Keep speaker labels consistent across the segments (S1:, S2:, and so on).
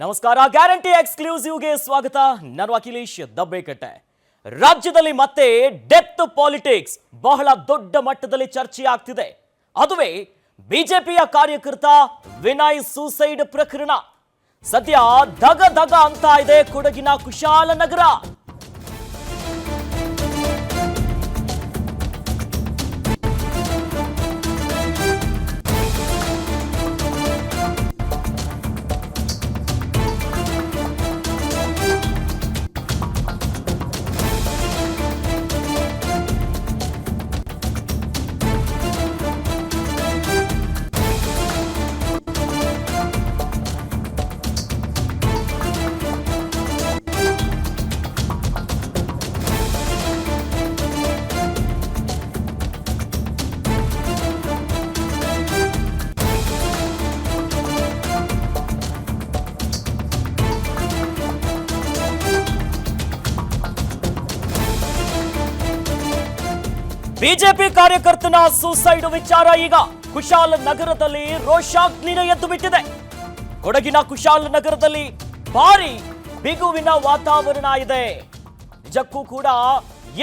S1: ನಮಸ್ಕಾರ, ಗ್ಯಾರಂಟಿ ಎಕ್ಸ್ಕ್ಲೂಸಿವ್ಗೆ ಸ್ವಾಗತ. ನಾನು ಅಖಿಲೇಶ್ ದಬ್ಬೇಕಟ್ಟೆ. ರಾಜ್ಯದಲ್ಲಿ ಮತ್ತೆ ಡೆತ್ ಪಾಲಿಟಿಕ್ಸ್ ಬಹಳ ದೊಡ್ಡ ಮಟ್ಟದಲ್ಲಿ ಚರ್ಚೆ ಆಗ್ತಿದೆ. ಅದುವೇ ಬಿಜೆಪಿಯ ಕಾರ್ಯಕರ್ತ ವಿನಯ್ ಸೂಸೈಡ್ ಪ್ರಕರಣ. ಸದ್ಯ ಧಗ ಧಗ ಅಂತ ಇದೆ ಕೊಡಗಿನ ಕುಶಾಲನಗರ. ಬಿಜೆಪಿ ಕಾರ್ಯಕರ್ತನ ಸೂಸೈಡ್ ವಿಚಾರ ಈಗ ಕುಶಾಲ ನಗರದಲ್ಲಿ ರೋಷಾಗ್ನಿನ ಎದ್ದು ಬಿಟ್ಟಿದೆ. ಕೊಡಗಿನ ಕುಶಾಲ ನಗರದಲ್ಲಿ ಭಾರಿ ಬಿಗುವಿನ ವಾತಾವರಣ ಇದೆ. ನಿಜಕ್ಕೂ ಕೂಡ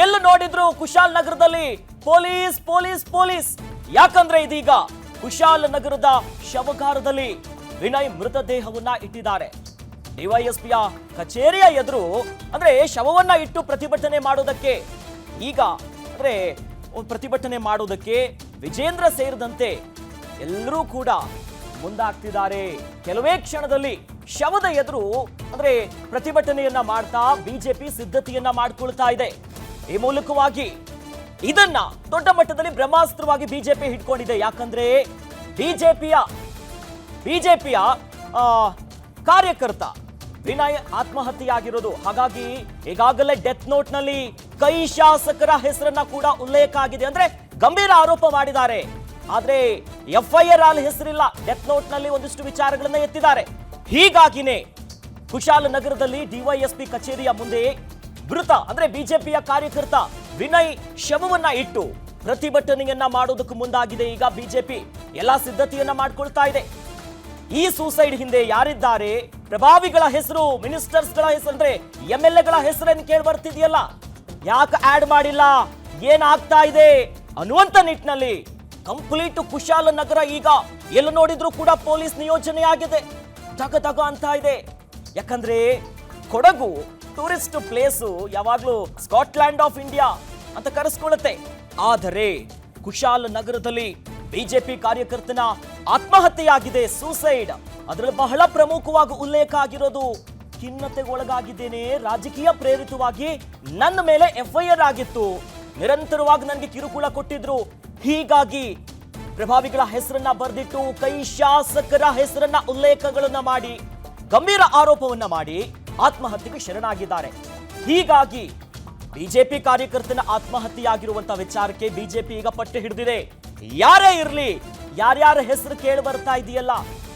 S1: ಎಲ್ಲಿ ನೋಡಿದ್ರು ಕುಶಾಲ್ ನಗರದಲ್ಲಿ ಪೊಲೀಸ್ ಪೊಲೀಸ್ ಪೊಲೀಸ್? ಯಾಕಂದ್ರೆ ಇದೀಗ ಕುಶಾಲ ನಗರದ ಶವಗಾರದಲ್ಲಿ ವಿನಯ್ ಮೃತದೇಹವನ್ನ ಇಟ್ಟಿದ್ದಾರೆ. ಡಿವೈಎಸ್ಪಿಯ ಕಚೇರಿಯ ಎದುರು, ಅಂದ್ರೆ ಶವವನ್ನ ಇಟ್ಟು ಪ್ರತಿಭಟನೆ ಮಾಡೋದಕ್ಕೆ ಈಗ, ಅಂದ್ರೆ ಪ್ರತಿಭಟನೆ ಮಾಡೋದಕ್ಕೆ ವಿಜೇಂದ್ರ ಸೇರಿದಂತೆ ಎಲ್ಲರೂ ಕೂಡ ಮುಂದಾಗ್ತಿದ್ದಾರೆ. ಕೆಲವೇ ಕ್ಷಣದಲ್ಲಿ ಶವದ ಎದುರು ಅಂದ್ರೆ ಪ್ರತಿಭಟನೆಯನ್ನ ಮಾಡ್ತಾ ಬಿಜೆಪಿ ಸಿದ್ಧತೆಯನ್ನ ಮಾಡ್ಕೊಳ್ತಾ ಇದೆ. ಈ ಮೂಲಕವಾಗಿ ಇದನ್ನ ದೊಡ್ಡ ಮಟ್ಟದಲ್ಲಿ ಬ್ರಹ್ಮಾಸ್ತ್ರವಾಗಿ ಬಿಜೆಪಿ ಹಿಡ್ಕೊಂಡಿದೆ. ಯಾಕಂದ್ರೆ ಬಿಜೆಪಿಯ ಬಿಜೆಪಿಯ ಕಾರ್ಯಕರ್ತ ವಿನಯ್ ಆತ್ಮಹತ್ಯೆಯಾಗಿರೋದು. ಹಾಗಾಗಿ ಈಗಾಗಲೇ ಡೆತ್ ನೋಟ್ನಲ್ಲಿ ಕೈ ಶಾಸಕರ ಹೆಸರನ್ನ ಕೂಡ ಉಲ್ಲೇಖ ಆಗಿದೆ ಅಂದ್ರೆ ಗಂಭೀರ ಆರೋಪ ಮಾಡಿದ್ದಾರೆ. ಆದ್ರೆ ಎಫ್ಐಆರ್ ಅಲ್ಲಿ ಹೆಸರಿಲ್ಲ ಡೆತ್ ನೋಟ್ನಲ್ಲಿ ಒಂದಿಷ್ಟು ವಿಚಾರಗಳನ್ನ ಎತ್ತಿದ್ದಾರೆ. ಹೀಗಾಗಿನೇ ಕುಶಾಲನಗರದಲ್ಲಿ ಡಿವೈಎಸ್ಪಿ ಕಚೇರಿಯ ಮುಂದೆ ಮೃತ, ಅಂದ್ರೆ ಬಿಜೆಪಿಯ ಕಾರ್ಯಕರ್ತ ವಿನಯ್ ಶವವನ್ನ ಇಟ್ಟು ಪ್ರತಿಭಟನೆಯನ್ನ ಮಾಡೋದಕ್ಕೆ ಮುಂದಾಗಿದೆ. ಈಗ ಬಿಜೆಪಿ ಎಲ್ಲಾ ಸಿದ್ಧತೆಯನ್ನ ಮಾಡ್ಕೊಳ್ತಾ ಇದೆ. ಈ ಸೂಸೈಡ್ ಹಿಂದೆ ಯಾರಿದ್ದಾರೆ? ಪ್ರಭಾವಿಗಳ ಹೆಸರು, ಮಿನಿಸ್ಟರ್ಸ್ಗಳ ಹೆಸರು, ಅಂದ್ರೆ ಎಂ ಎಲ್ ಎಗಳ ಹೆಸರನ್ನು ಕೇಳಿ ಬರ್ತಿದೆಯಲ್ಲ ಯಾಕೆ ಆಡ್ ಮಾಡಿಲ್ಲ? ಏನಾಗ್ತಾ ಇದೆ? ಅನ್ನುವಂತ ನಿಟ್ಟಿನಲ್ಲಿ ಕಂಪ್ಲೀಟ್ ಕುಶಾಲನಗರ ಈಗ ಎಲ್ಲ ನೋಡಿದ್ರು ಕೂಡ ಪೊಲೀಸ್ ನಿಯೋಜನೆ ಆಗಿದೆ ದಗ ದಗ ಅಂತ ಇದೆ. ಯಾಕಂದ್ರೆ ಕೊಡಗು ಟೂರಿಸ್ಟ್ ಪ್ಲೇಸು ಯಾವಾಗಲೂ ಸ್ಕಾಟ್ಲ್ಯಾಂಡ್ ಆಫ್ ಇಂಡಿಯಾ ಅಂತ ಕರೆಸ್ಕೊಳ್ಳುತ್ತೆ. ಆದರೆ ಕುಶಾಲ ನಗರದಲ್ಲಿ ಬಿಜೆಪಿ ಕಾರ್ಯಕರ್ತನ ಆತ್ಮಹತ್ಯೆಯಾಗಿದೆ ಸೂಸೈಡ್ ಅದರಲ್ಲಿ ಬಹಳ ಪ್ರಮುಖವಾಗಿ ಉಲ್ಲೇಖ ಆಗಿರೋದು ಖಿನ್ನತೆಗೆ ಒಳಗಾಗಿದ್ದೇನೆ ರಾಜಕೀಯ ಪ್ರೇರಿತವಾಗಿ ನನ್ನ ಮೇಲೆ ಎಫ್ಐಆರ್ ಆಗಿತ್ತು. ನಿರಂತರವಾಗಿ ನನಗೆ ಕಿರುಕುಳ ಕೊಟ್ಟಿದ್ರು. ಹೀಗಾಗಿ ಪ್ರಭಾವಿಗಳ ಹೆಸರನ್ನ ಬರೆದಿಟ್ಟು ಕೈ ಶಾಸಕರ ಹೆಸರನ್ನ ಉಲ್ಲೇಖಗಳನ್ನ ಮಾಡಿ, ಗಂಭೀರ ಆರೋಪವನ್ನ ಮಾಡಿ ಆತ್ಮಹತ್ಯೆಗೆ ಶರಣಾಗಿದ್ದಾರೆ. ಹೀಗಾಗಿ ಬಿಜೆಪಿ ಕಾರ್ಯಕರ್ತನ ಆತ್ಮಹತ್ಯೆಯಾಗಿರುವಂತಹ ವಿಚಾರಕ್ಕೆ ಬಿಜೆಪಿ ಈಗ ಪಟ್ಟು ಹಿಡಿದಿದೆ. ಯಾರೇ ಇರಲಿ, ಯಾರ್ಯಾರ ಹೆಸರು ಕೇಳಿ ಬರ್ತಾ ಇದೆಯಲ್ಲ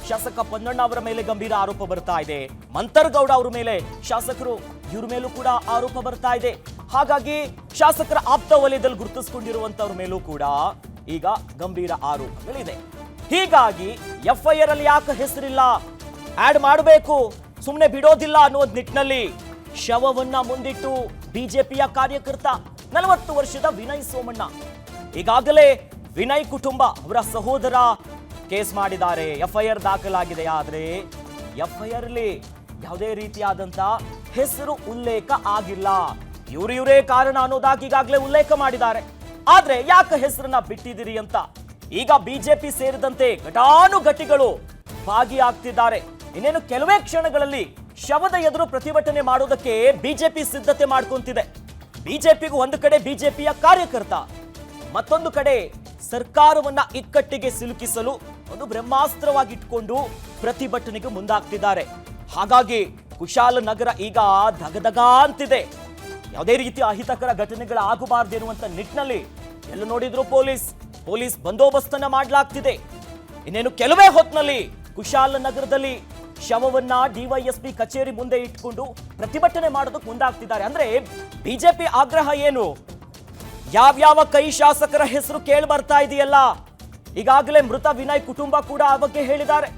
S1: ಶಾಸಕ ಪೊನ್ನಣ್ಣ ಅವರ ಮೇಲೆ ಗಂಭೀರ ಆರೋಪ ಬರ್ತಾ ಇದೆ. ಮಂತರ್ಗೌಡ ಅವರ ಮೇಲೆ ಶಾಸಕರು ಇವ್ರ ಮೇಲೂ ಕೂಡ ಆರೋಪ ಬರ್ತಾ ಇದೆ. ಹಾಗಾಗಿ ಶಾಸಕರ ಆಪ್ತ ವಲಯದಲ್ಲಿ ಗುರುತಿಸಿಕೊಂಡಿರುವಂತವ್ರ ಮೇಲೂ ಕೂಡ ಈಗ ಗಂಭೀರ ಆರೋಪಗಳಿದೆ. ಹೀಗಾಗಿ ಎಫ್ಐಆರ್ ಅಲ್ಲಿ ಯಾಕೆ ಹೆಸರಿಲ್ಲ? ಆಡ್ ಮಾಡಬೇಕು. ಸುಮ್ಮನೆ ಬಿಡೋದಿಲ್ಲ ಅನ್ನೋದ್ ನಿಟ್ಟಿನಲ್ಲಿ ಶವವನ್ನ ಮುಂದಿಟ್ಟು ಬಿಜೆಪಿಯ ಕಾರ್ಯಕರ್ತ ನಲವತ್ತು ವರ್ಷದ ವಿನಯ್ ಸೋಮಣ್ಣ. ಈಗಾಗಲೇ ವಿನಯ್ ಕುಟುಂಬ ಅವರ ಸಹೋದರ ಕೇಸ್ ಮಾಡಿದ್ದಾರೆ. ಎಫ್ಐಆರ್ ದಾಖಲಾಗಿದೆ. ಆದರೆ ಎಫ್ಐಆರ್ ಅಲ್ಲಿ ಯಾವುದೇ ರೀತಿಯಾದಂತ ಹೆಸರು ಉಲ್ಲೇಖ ಆಗಿಲ್ಲ. ಇವ್ರು ಇವರೇ ಕಾರಣ ಅನ್ನೋದಾಗಿ ಈಗಾಗಲೇ ಉಲ್ಲೇಖ ಮಾಡಿದ್ದಾರೆ. ಆದ್ರೆ ಯಾಕೆ ಹೆಸರನ್ನ ಬಿಟ್ಟಿದ್ದೀರಿ ಅಂತ? ಈಗ ಬಿಜೆಪಿ ಸೇರಿದಂತೆ ಘಟಾನುಘಟಿಗಳು ಭಾಗಿಯಾಗ್ತಿದ್ದಾರೆ. ಇನ್ನೇನು ಕೆಲವೇ ಕ್ಷಣಗಳಲ್ಲಿ ಶವದ ಎದುರು ಪ್ರತಿಭಟನೆ ಮಾಡೋದಕ್ಕೆ ಬಿಜೆಪಿ ಸಿದ್ಧತೆ ಮಾಡ್ಕೊಂತಿದೆ. ಬಿಜೆಪಿಗೂ ಒಂದು ಕಡೆ ಬಿಜೆಪಿಯ ಕಾರ್ಯಕರ್ತ, ಮತ್ತೊಂದು ಕಡೆ ಸರ್ಕಾರವನ್ನ ಇಕ್ಕಟ್ಟಿಗೆ ಸಿಲುಕಿಸಲು ಒಂದು ಬ್ರಹ್ಮಾಸ್ತ್ರವಾಗಿ ಇಟ್ಕೊಂಡು ಪ್ರತಿಭಟನೆಗೆ ಮುಂದಾಗ್ತಿದ್ದಾರೆ. ಹಾಗಾಗಿ ಕುಶಾಲ ನಗರ ಈಗ ಧಗಧಗ ಅಂತಿದೆ. ಯಾವುದೇ ರೀತಿ ಅಹಿತಕರ ಘಟನೆಗಳು ಆಗಬಾರ್ದು ಎನ್ನುವಂತ ನಿಟ್ಟಿನಲ್ಲಿ ಎಲ್ಲ ನೋಡಿದ್ರು ಪೊಲೀಸ್ ಪೊಲೀಸ್ ಬಂದೋಬಸ್ತನ್ನ ಮಾಡಲಾಗ್ತಿದೆ. ಇನ್ನೇನು ಕೆಲವೇ ಹೊತ್ತಿನಲ್ಲಿ ಕುಶಾಲ ನಗರದಲ್ಲಿ ಶವವನ್ನ ಡಿವೈಎಸ್ಪಿ ಕಚೇರಿ ಮುಂದೆ ಇಟ್ಕೊಂಡು ಪ್ರತಿಭಟನೆ ಮಾಡೋದಕ್ಕೆ ಮುಂದಾಗ್ತಿದ್ದಾರೆ. ಅಂದ್ರೆ ಬಿಜೆಪಿ ಆಗ್ರಹ ಏನು? ಯಾವ್ಯಾವ ಕೈ ಶಾಸಕರ ಹೆಸರು ಕೇಳಿ ಬರ್ತಾ ಇದೆಯಲ್ಲ? ಈಗಾಗಲೇ ಮೃತ ವಿನಯ್ ಕುಟುಂಬ ಕೂಡ ಆ ಬಗ್ಗೆ ಹೇಳಿದ್ದಾರೆ.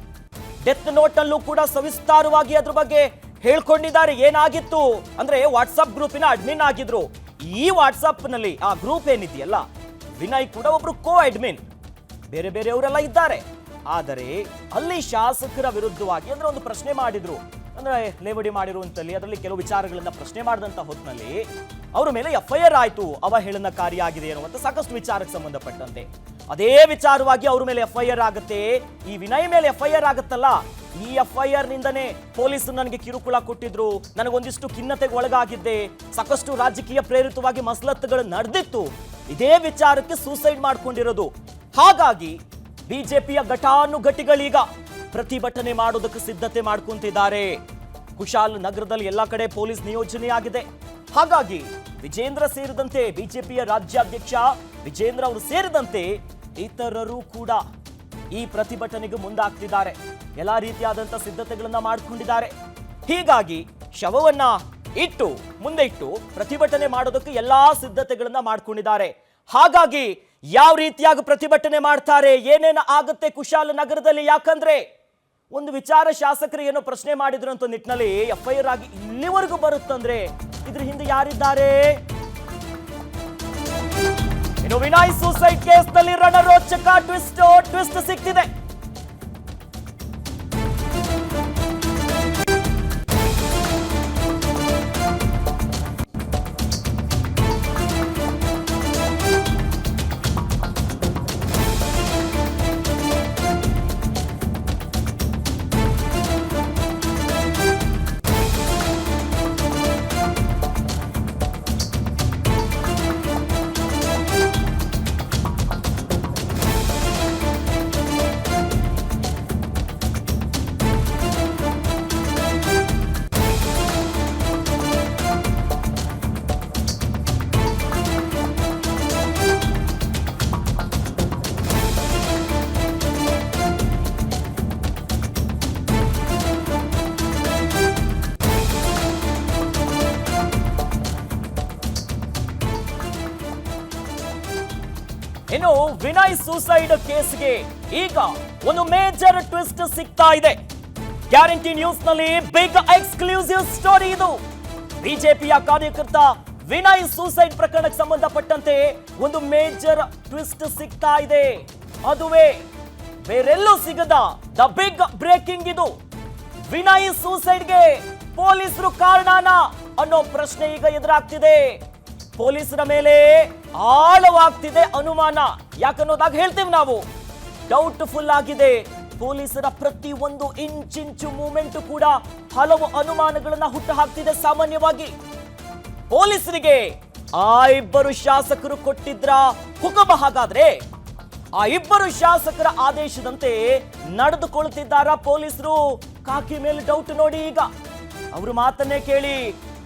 S1: ಡೆತ್ ನೋಟ್ ಅಲ್ಲೂ ಕೂಡ ಸವಿಸ್ತಾರವಾಗಿ ಅದ್ರ ಬಗ್ಗೆ ಹೇಳ್ಕೊಂಡಿದ್ದಾರೆ. ಏನಾಗಿತ್ತು ಅಂದ್ರೆ ವಾಟ್ಸಪ್ ಗ್ರೂಪಿನ ಅಡ್ಮಿನ್ ಆಗಿದ್ರು. ಈ ವಾಟ್ಸಪ್ನಲ್ಲಿ ಆ ಗ್ರೂಪ್ ಏನಿದೆಯಲ್ಲ, ವಿನಯ್ ಕೂಡ ಒಬ್ರು ಕೋ ಅಡ್ಮಿನ್ ಬೇರೆ ಬೇರೆಯವರೆಲ್ಲ ಇದ್ದಾರೆ. ಆದರೆ ಅಲ್ಲಿ ಶಾಸಕರ ವಿರುದ್ಧವಾಗಿ ಅಂದ್ರೆ ಒಂದು ಪ್ರಶ್ನೆ ಮಾಡಿದ್ರು. ಅಂದ್ರೆ ಲೇವಡಿ ಮಾಡಿರುವಂತಲ್ಲಿ ಅದರಲ್ಲಿ ಕೆಲವು ವಿಚಾರಗಳನ್ನ ಪ್ರಶ್ನೆ ಮಾಡಿದಂತ ಹೊತ್ತಿನಲ್ಲಿ ಅವರ ಮೇಲೆ ಎಫ್ ಐ ಆರ್ ಆಯ್ತು, ಅವಹೇಳನಕಾರಿಯಾಗಿದೆ ಅನ್ನುವಂತ ಸಾಕಷ್ಟು ವಿಚಾರಕ್ಕೆ ಸಂಬಂಧಪಟ್ಟಂತೆ. ಅದೇ ವಿಚಾರವಾಗಿ ಅವ್ರ ಮೇಲೆ ಎಫ್ ಐ ಆರ್ ಆಗುತ್ತೆ. ಈ ವಿನಯ್ ಮೇಲೆ ಎಫ್ ಐ ಆರ್ ಆಗುತ್ತಲ್ಲ? ಈ ಎಫ್ ಐ ಆರ್ ನಿಂದನೇ ಪೊಲೀಸರು ನನಗೆ ಕಿರುಕುಳ ಕೊಟ್ಟಿದ್ರು. ನನಗೊಂದಿಷ್ಟು ಖಿನ್ನತೆಗೆ ಒಳಗಾಗಿದ್ದೆ. ಸಾಕಷ್ಟು ರಾಜಕೀಯ ಪ್ರೇರಿತವಾಗಿ ಮಸಲತ್ತುಗಳು ನಡೆದಿತ್ತು. ಇದೇ ವಿಚಾರಕ್ಕೆ ಸೂಸೈಡ್ ಮಾಡ್ಕೊಂಡಿರೋದು. ಹಾಗಾಗಿ ಬಿಜೆಪಿಯ ಘಟಾನುಘಟಿಗಳೀಗ ಪ್ರತಿಭಟನೆ ಮಾಡೋದಕ್ಕೆ ಸಿದ್ಧತೆ ಮಾಡ್ಕೊಂತಿದ್ದಾರೆ. ಕುಶಾಲ್ ನಗರದಲ್ಲಿ ಎಲ್ಲ ಕಡೆ ಪೊಲೀಸ್ ನಿಯೋಜನೆಯಾಗಿದೆ. ಹಾಗಾಗಿ ವಿಜೇಂದ್ರ ಸೇರಿದಂತೆ ಬಿಜೆಪಿಯ ರಾಜ್ಯಾಧ್ಯಕ್ಷ ವಿಜೇಂದ್ರ ಅವರು ಸೇರಿದಂತೆ ಇತರರು ಕೂಡ ಈ ಪ್ರತಿಭಟನೆಗೆ ಮುಂದಾಗ್ತಿದ್ದಾರೆ. ಎಲ್ಲ ರೀತಿಯಾದಂಥ ಸಿದ್ಧತೆಗಳನ್ನ ಮಾಡಿಕೊಂಡಿದ್ದಾರೆ. ಹೀಗಾಗಿ ಶವವನ್ನ ಇಟ್ಟು, ಮುಂದೆ ಇಟ್ಟು ಪ್ರತಿಭಟನೆ ಮಾಡೋದಕ್ಕೆ ಎಲ್ಲಾ ಸಿದ್ಧತೆಗಳನ್ನ ಮಾಡ್ಕೊಂಡಿದ್ದಾರೆ. ಹಾಗಾಗಿ ಯಾವ ರೀತಿಯಾಗಿ ಪ್ರತಿಭಟನೆ ಮಾಡ್ತಾರೆ, ಏನೇನು ಆಗುತ್ತೆ ಕುಶಾಲ ನಗರದಲ್ಲಿ ಯಾಕಂದ್ರೆ ಒಂದು ವಿಚಾರ ಶಾಸಕರು ಏನೋ ಪ್ರಶ್ನೆ ಮಾಡಿದ್ರು ಅಂತ ನಿಟ್ಟಿನಲ್ಲಿ ಎಫ್ ಐ ಆರ್ ಆಗಿ ಇಲ್ಲಿವರೆಗೂ ಬರುತ್ತಂದ್ರೆ ಇದ್ರ ಹಿಂದೆ ಯಾರಿದ್ದಾರೆ? ಇನ್ನು ವಿನಾಯ್ ಸೂಸೈಡ್ ಕೇಸ್ನಲ್ಲಿ ರಣರೋಚಕ ಟ್ವಿಸ್ಟ್ ಟ್ವಿಸ್ಟ್ ಸಿಕ್ತಿದೆ. ಇನ್ನು ವಿನಯ್ ಸೂಸೈಡ್ ಕೇಸ್ಗೆ ಈಗ ಒಂದು ಮೇಜರ್ ಟ್ವಿಸ್ಟ್ ಸಿಗ್ತಾ ಇದೆ. ಗ್ಯಾರಂಟಿ ನ್ಯೂಸ್ನಲ್ಲಿ ಬಿಗ್ ಎಕ್ಸ್ಕ್ಲೂಸಿವ್ ಸ್ಟೋರಿ ಇದು. ಬಿಜೆಪಿಯ ಕಾರ್ಯಕರ್ತ ವಿನಯ್ ಸೂಸೈಡ್ ಪ್ರಕರಣಕ್ಕೆ ಸಂಬಂಧಪಟ್ಟಂತೆ ಒಂದು ಮೇಜರ್ ಟ್ವಿಸ್ಟ್ ಸಿಗ್ತಾ ಇದೆ. ಅದುವೇ ಬೇರೆಲ್ಲೂ ಸಿಗದ ದ ಬಿಗ್ ಬ್ರೇಕಿಂಗ್ ಇದು. ವಿನಯ್ ಸೂಸೈಡ್ಗೆ ಪೊಲೀಸರು ಕಾರಣನ ಅನ್ನೋ ಪ್ರಶ್ನೆ ಈಗ ಎದುರಾಗ್ತಿದೆ. ಪೊಲೀಸರ ಮೇಲೆ ಆಳವಾಗ್ತಿದೆ ಅನುಮಾನ. ಯಾಕನ್ನೋದಾಗಿ ಹೇಳ್ತೇವೆ ನಾವು? ಡೌಟ್ಫುಲ್ ಆಗಿದೆ. ಪೊಲೀಸರ ಪ್ರತಿ ಒಂದು ಇಂಚಿಂಚು ಮೂಮೆಂಟ್ ಕೂಡ ಹಲವು ಅನುಮಾನಗಳನ್ನ ಹುಟ್ಟು ಹಾಕ್ತಿದೆ ಸಾಮಾನ್ಯವಾಗಿ. ಪೊಲೀಸರಿಗೆ ಆ ಇಬ್ಬರು ಶಾಸಕರು ಕೊಟ್ಟಿದ್ರ ಹುಕುಮ ಹಾಗಾದ್ರೆ? ಆ ಇಬ್ಬರು ಶಾಸಕರ ಆದೇಶದಂತೆ ನಡೆದುಕೊಳ್ತಿದ್ದಾರ ಪೊಲೀಸರು? ಕಾಕಿ ಮೇಲೆ ಡೌಟ್ ನೋಡಿ ಈಗ. ಅವರು ಮಾತನ್ನೇ ಕೇಳಿ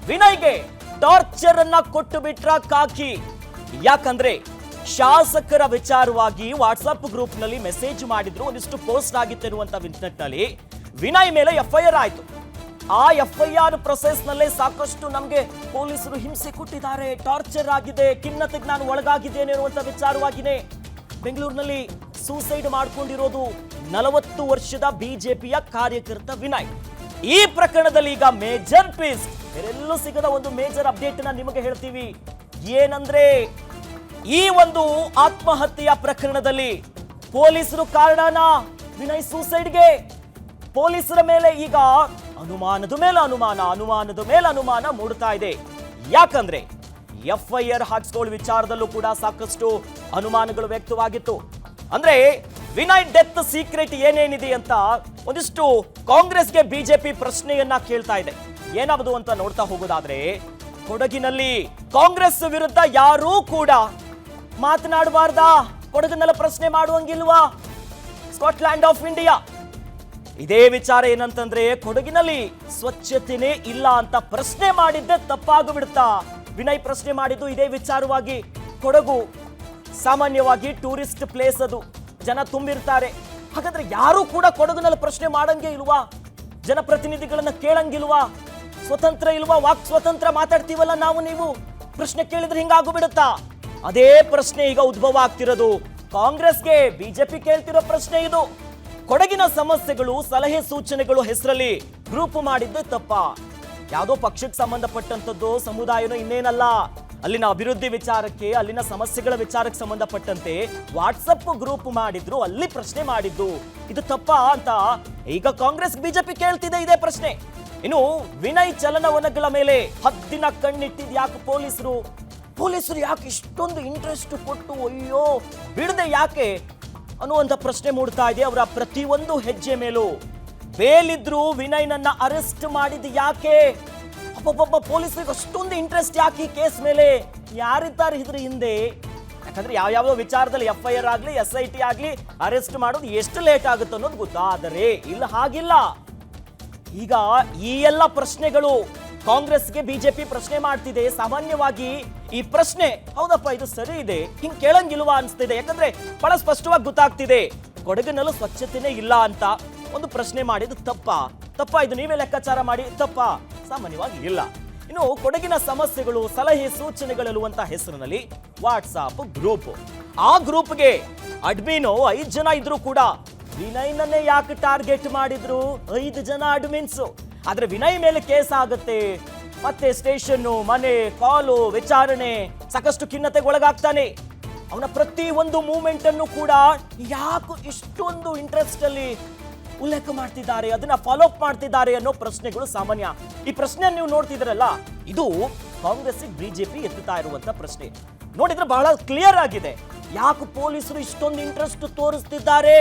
S1: ವಿನಯ್ಗೆ ಟಾರ್ಚರ್ ಅನ್ನ ಕೊಟ್ಟು ಬಿಟ್ರ ಕಾಕಿ. ಯಾಕಂದ್ರೆ ಶಾಸಕರ ವಿಚಾರವಾಗಿ ವಾಟ್ಸಪ್ ಗ್ರೂಪ್ನಲ್ಲಿ ಮೆಸೇಜ್ ಮಾಡಿದ್ರು, ಒಂದಿಷ್ಟು ಪೋಸ್ಟ್ ಆಗಿತ್ತು ಅನ್ನುವಂತ ನಲ್ಲಿ ವಿನಯ್ ಮೇಲೆ ಎಫ್ಐಆರ್ ಆಯ್ತು. ಆ ಎಫ್ಐಆರ್ ಪ್ರೊಸೆಸ್ ನಲ್ಲೇ ಸಾಕಷ್ಟು ನಮಗೆ ಪೊಲೀಸರು ಹಿಂಸೆ ಕೊಟ್ಟಿದ್ದಾರೆ. ಟಾರ್ಚರ್ ಆಗಿದೆ, ಖಿನ್ನತೆಗೆ ನಾನು ಒಳಗಾಗಿದ್ದೇನೆ ಅನ್ನುವಂತ ವಿಚಾರವಾಗಿನೇ ಬೆಂಗಳೂರಿನಲ್ಲಿ ಸೂಸೈಡ್ ಮಾಡ್ಕೊಂಡಿರೋದು ನಲವತ್ತು ವರ್ಷದ ಬಿಜೆಪಿಯ ಕಾರ್ಯಕರ್ತ ವಿನಯ್. ಈ ಪ್ರಕರಣದಲ್ಲಿ ಈಗ ಮೇಜರ್ ಪೀಸ್. ಬೇರೆಲ್ಲೂ ಸಿಗದ ಒಂದು ಮೇಜರ್ ಅಪ್ಡೇಟ್ನ ನಿಮಗೆ ಹೇಳ್ತೀವಿ. ಏನಂದ್ರೆ, ಈ ಒಂದು ಆತ್ಮಹತ್ಯೆಯ ಪ್ರಕರಣದಲ್ಲಿ ಪೊಲೀಸರು ಕಾರಣನ ವಿನಯ್ ಸೂಸೈಡ್ಗೆ. ಪೊಲೀಸರ ಮೇಲೆ ಈಗ ಅನುಮಾನದ ಮೇಲೆ ಅನುಮಾನ, ಅನುಮಾನದ ಮೇಲೆ ಅನುಮಾನ ಮೂಡ್ತಾ ಇದೆ. ಯಾಕಂದ್ರೆ ಎಫ್ ಐ ಆರ್ ವಿಚಾರದಲ್ಲೂ ಕೂಡ ಸಾಕಷ್ಟು ಅನುಮಾನಗಳು ವ್ಯಕ್ತವಾಗಿತ್ತು. ಅಂದ್ರೆ ವಿನಯ್ ಡೆತ್ ಸೀಕ್ರೆಟ್ ಏನೇನಿದೆ ಅಂತ ಒಂದಿಷ್ಟು ಕಾಂಗ್ರೆಸ್ಗೆ ಬಿಜೆಪಿ ಪ್ರಶ್ನೆಯನ್ನ ಕೇಳ್ತಾ ಇದೆ. ಏನಾಗದು ಅಂತ ನೋಡ್ತಾ ಹೋಗೋದಾದ್ರೆ, ಕೊಡಗಿನಲ್ಲಿ ಕಾಂಗ್ರೆಸ್ ವಿರುದ್ಧ ಯಾರೂ ಕೂಡ ಮಾತನಾಡಬಾರ್ದ. ಕೊಡಗಿನಲ್ಲಿ ಪ್ರಶ್ನೆ ಮಾಡುವಂಗಿಲ್ವಾ? Scotland of India. ಇದೇ ವಿಚಾರ ಏನಂತಂದ್ರೆ, ಕೊಡಗಿನಲ್ಲಿ ಸ್ವಚ್ಛತೆನೇ ಇಲ್ಲ ಅಂತ ಪ್ರಶ್ನೆ ಮಾಡಿದ್ದೆ ತಪ್ಪಾಗಿ ಬಿಡುತ್ತಾ ವಿನಯ್ ಪ್ರಶ್ನೆ ಮಾಡಿದ್ದು ಇದೇ ವಿಚಾರವಾಗಿ. ಕೊಡಗು ಸಾಮಾನ್ಯವಾಗಿ ಟೂರಿಸ್ಟ್ ಪ್ಲೇಸ್ ಅದು. ಜನ ತುಂಬಿರ್ತಾರೆ. ಹಾಗಾದ್ರೆ ಯಾರು ಕೂಡ ಕೊಡಗಿನಲ್ಲಿ ಪ್ರಶ್ನೆ ಮಾಡಂಗೆ ಇಲ್ವಾ? ಜನಪ್ರತಿನಿಧಿಗಳನ್ನ ಕೇಳಂಗಿಲ್ವಾ? ಸ್ವತಂತ್ರ ಇಲ್ವಾ? ವಾಕ್ ಸ್ವತಂತ್ರ ಮಾತಾಡ್ತೀವಲ್ಲ ನಾವು ನೀವು? ಪ್ರಶ್ನೆ ಕೇಳಿದ್ರೆ ಹಿಂಗಾಗುಬಿಡುತ್ತಾ? ಅದೇ ಪ್ರಶ್ನೆ ಈಗ ಉದ್ಭವ ಆಗ್ತಿರೋದು. ಕಾಂಗ್ರೆಸ್ಗೆ ಬಿಜೆಪಿ ಕೇಳ್ತಿರೋ ಪ್ರಶ್ನೆ ಇದು. ಕೊಡಗಿನ ಸಮಸ್ಯೆಗಳು, ಸಲಹೆ ಸೂಚನೆಗಳು ಹೆಸರಲ್ಲಿ ಗ್ರೂಪ್ ಮಾಡಿದ್ದೆ ತಪ್ಪ. ಯಾವುದೋ ಪಕ್ಷಕ್ಕೆ ಸಂಬಂಧಪಟ್ಟಂತದ್ದು ಸಮುದಾಯನೋ ಇನ್ನೇನಲ್ಲ. ಅಲ್ಲಿನ ಅಭಿವೃದ್ಧಿ ವಿಚಾರಕ್ಕೆ, ಅಲ್ಲಿನ ಸಮಸ್ಯೆಗಳ ವಿಚಾರಕ್ಕೆ ಸಂಬಂಧಪಟ್ಟಂತೆ ವಾಟ್ಸಪ್ ಗ್ರೂಪ್ ಮಾಡಿದ್ರು, ಅಲ್ಲಿ ಪ್ರಶ್ನೆ ಮಾಡಿದ್ದು. ಇದು ತಪ್ಪಾ ಅಂತ ಈಗ ಕಾಂಗ್ರೆಸ್ ಬಿಜೆಪಿ ಕೇಳ್ತಿದೆ ಇದೇ ಪ್ರಶ್ನೆ. ಇನ್ನು ವಿನಯ್ ಚಲನವನಗಳ ಮೇಲೆ ಹದ್ದಿನ ಕಣ್ಣಿಟ್ಟಿದ್ ಯಾಕೆ ಪೊಲೀಸರು? ಪೊಲೀಸರು ಯಾಕೆ ಇಷ್ಟೊಂದು ಇಂಟ್ರೆಸ್ಟ್ ಕೊಟ್ಟು ಅಯ್ಯೋ, ಬಿಡದೆ ಯಾಕೆ ಅನ್ನುವಂಥ ಪ್ರಶ್ನೆ ಮೂಡ್ತಾ ಇದೆ ಅವರ ಪ್ರತಿಯೊಂದು ಹೆಜ್ಜೆ ಮೇಲೂ. ಬೇಲಿದ್ರು ವಿನಯ್ನನ್ನ ಅರೆಸ್ಟ್ ಮಾಡಿದ ಯಾಕೆ? ಅಬ್ಬಬ್ಬಬ್ಬ, ಪೊಲೀಸರಿಗೆ ಅಷ್ಟೊಂದು ಇಂಟ್ರೆಸ್ಟ್ ಯಾಕೆ ಈ ಕೇಸ್ ಮೇಲೆ? ಯಾರಿದ್ದಾರೆ ಇದ್ರ ಹಿಂದೆ? ಯಾಕಂದ್ರೆ ಯಾವ್ಯಾವ ವಿಚಾರದಲ್ಲಿ ಎಫ್ ಐ ಆರ್ ಆಗ್ಲಿ ಎಸ್ ಐ ಟಿ ಆಗ್ಲಿ ಅರೆಸ್ಟ್ ಮಾಡೋದು ಎಷ್ಟು ಲೇಟ್ ಆಗುತ್ತೆ ಅನ್ನೋದು ಗೊತ್ತಾದರೆ ಇಲ್ಲ, ಹಾಗಿಲ್ಲ. ಈಗ ಈ ಎಲ್ಲ ಪ್ರಶ್ನೆಗಳು ಕಾಂಗ್ರೆಸ್ಗೆ ಬಿಜೆಪಿ ಪ್ರಶ್ನೆ ಮಾಡ್ತಿದೆ. ಸಾಮಾನ್ಯವಾಗಿ ಈ ಪ್ರಶ್ನೆ, ಹೌದಪ್ಪ, ಇದು ಸರಿ ಇದೆ, ಹಿಂಗ್ ಕೇಳಂಗಿಲ್ವಾ ಅನ್ಸ್ತಿದೆ. ಯಾಕಂದ್ರೆ ಬಹಳ ಸ್ಪಷ್ಟವಾಗಿ ಗೊತ್ತಾಗ್ತಿದೆ. ಕೊಡಗಿನಲ್ಲೂ ಸ್ವಚ್ಛತೆನೇ ಇಲ್ಲ ಅಂತ ಒಂದು ಪ್ರಶ್ನೆ ಮಾಡಿದ್ದು ತಪ್ಪ? ತಪ್ಪ, ಇದು ನೀವೇ ಲೆಕ್ಕಾಚಾರ ಮಾಡಿ, ತಪ್ಪ? ಸಾಮಾನ್ಯವಾಗಿ ಇಲ್ಲ. ಇನ್ನು ಕೊಡಗಿನ ಸಮಸ್ಯೆಗಳು, ಸಲಹೆ ಸೂಚನೆಗಳೆಲ್ಲುವಂತ ಹೆಸರಿನಲ್ಲಿ ವಾಟ್ಸಾಪ್ ಗ್ರೂಪ್ ಆ ಗ್ರೂಪ್ಗೆ ಅಡ್ಮಿನು ಐದು ಜನ ಇದ್ರು ಕೂಡ ವಿನಯ್ನನ್ನೇ ಯಾಕೆ ಟಾರ್ಗೆಟ್ ಮಾಡಿದ್ರು? ಐದು ಜನ ಅಡ್ಮಿನ್ಸ್ ಆದ್ರೆ ವಿನಯ್ ಮೇಲೆ ಕೇಸ್ ಆಗುತ್ತೆ. ಮತ್ತೆ ಸ್ಟೇಷನ್ನು ಮನೆ, ಕಾಲು, ವಿಚಾರಣೆ ಸಾಕಷ್ಟು ಖಿನ್ನತೆಗೆ ಒಳಗಾಗ್ತಾನೆ ಅವನ ಪ್ರತಿ ಒಂದು ಮೂಮೆಂಟ್ ಅನ್ನು ಕೂಡ ಯಾಕೆ ಇಷ್ಟೊಂದು ಇಂಟ್ರೆಸ್ಟ್ ಅಲ್ಲಿ ಉಲ್ಲೇಖ ಮಾಡ್ತಿದ್ದಾರೆ, ಅದನ್ನ ಫಾಲೋ ಅಪ್ ಮಾಡ್ತಿದ್ದಾರೆ ಅನ್ನೋ ಪ್ರಶ್ನೆಗಳು ಸಾಮಾನ್ಯ. ಈ ಪ್ರಶ್ನೆ ನೀವು ನೋಡ್ತಿದ್ರಲ್ಲ ಇದು ಕಾಂಗ್ರೆಸ್ ಬಿಜೆಪಿ ಎತ್ತುತ್ತಾ ಇರುವಂತ ಪ್ರಶ್ನೆ. ನೋಡಿದ್ರೆ ಬಹಳ ಕ್ಲಿಯರ್ ಆಗಿದೆ. ಯಾಕೆ ಪೊಲೀಸರು ಇಷ್ಟೊಂದು ಇಂಟ್ರೆಸ್ಟ್ ತೋರಿಸ್ತಿದ್ದಾರೆ?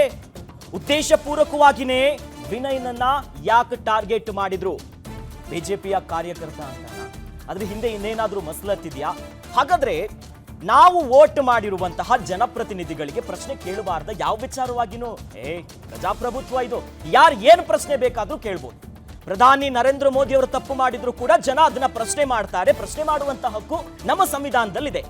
S1: ಉದ್ದೇಶಪೂರ್ವಕವಾಗಿನೇ ವಿನಯ್ನನ್ನ ಯಾಕೆ ಟಾರ್ಗೆಟ್ ಮಾಡಿದ್ರು? ಬಿಜೆಪಿಯ ಕಾರ್ಯಕರ್ತ ಅಂತ ಅದ್ರ ಹಿಂದೆ ಇನ್ನೇನಾದ್ರೂ ಮಸಲತ್ತಿದ್ಯಾ ಹಾಗಾದ್ರೆ ನಾವು ವೋಟ್ ಮಾಡಿರುವಂತಹ ಜನಪ್ರತಿನಿಧಿಗಳಿಗೆ ಪ್ರಶ್ನೆ ಕೇಳಬಾರ್ದ ಯಾವ ವಿಚಾರವಾಗಿನೂ? ಏ, ಪ್ರಜಾಪ್ರಭುತ್ವ ಇದು. ಯಾರು ಏನು ಪ್ರಶ್ನೆ ಬೇಕಾದ್ರೂ ಕೇಳ್ಬೋದು. ಪ್ರಧಾನಿ ನರೇಂದ್ರ ಮೋದಿ ಅವರು ತಪ್ಪು ಮಾಡಿದ್ರು ಕೂಡ ಜನ ಅದನ್ನ ಪ್ರಶ್ನೆ ಮಾಡ್ತಾರೆ. ಪ್ರಶ್ನೆ ಮಾಡುವಂತಹ ಹಕ್ಕು ನಮ್ಮ ಸಂವಿಧಾನದಲ್ಲಿದೆ.